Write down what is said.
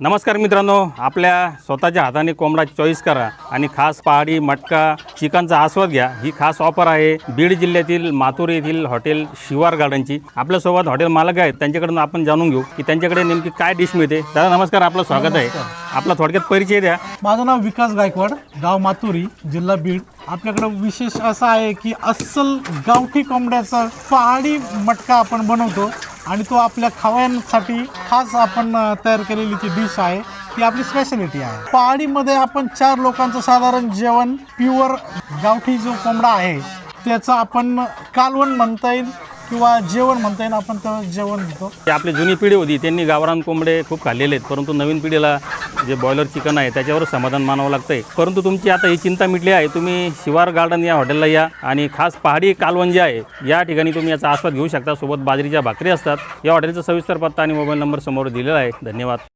नमस्कार मित्रांनो आपल्या स्वतःच्या हाताने कोंबडा चॉईस करा आणि खास पहाडी मटका चिकनचा आस्वाद घ्या. ही खास ऑफर आहे बीड जिल्ह्यातील माथुर येथील हॉटेल शिवार गार्डनची. आपल्यासोबत हॉटेल मालक आहेत त्यांच्याकडून आपण जाणून घेऊ की त्यांच्याकडे नेमकी काय डिश मिळते. दादा नमस्कार आपलं स्वागत आहे. आपला थोडक्यात परिचय द्या. माझं नाव विकास गायकवाड गाव माथुरी जिल्हा बीड. आपल्याकडं विशेष असं आहे की अस्सल गावठी कोंबड्याचा पहाडी मटका आपण बनवतो. आणि तो आपल्या खाव्यांसाठी खास आपण तयार केलेली ती डिश आहे ती आपली स्पेशालिटी आहे. पहाडीमध्ये आपण चार लोकांचं साधारण जेवण प्युअर गावठी जो कोंबडा आहे त्याचं आपण कालवण म्हणता येईल किंवा जेवण म्हणता येईल आपण त्याला जेवण देतो आपली जुनी पिढी होती त्यांनी गावरान कोंबडे खूप खाल्लेले आहेत परंतु नवीन पिढीला जे बॉयलर चिकन आहे त्याच्यावर समाधान मानावं लागतंय. परंतु तुमची आता ही चिंता मिटली आहे तुम्ही शिवार गार्डन या हॉटेलला या आणि खास पहाडी कालवण जे आहे या ठिकाणी तुम्ही याचा आस्वाद घेऊ शकता. सोबत बाजरीच्या भाकरी असतात. या हॉटेलचा सविस्तर पत्ता आणि मोबाईल नंबर समोर दिलेला आहे. धन्यवाद.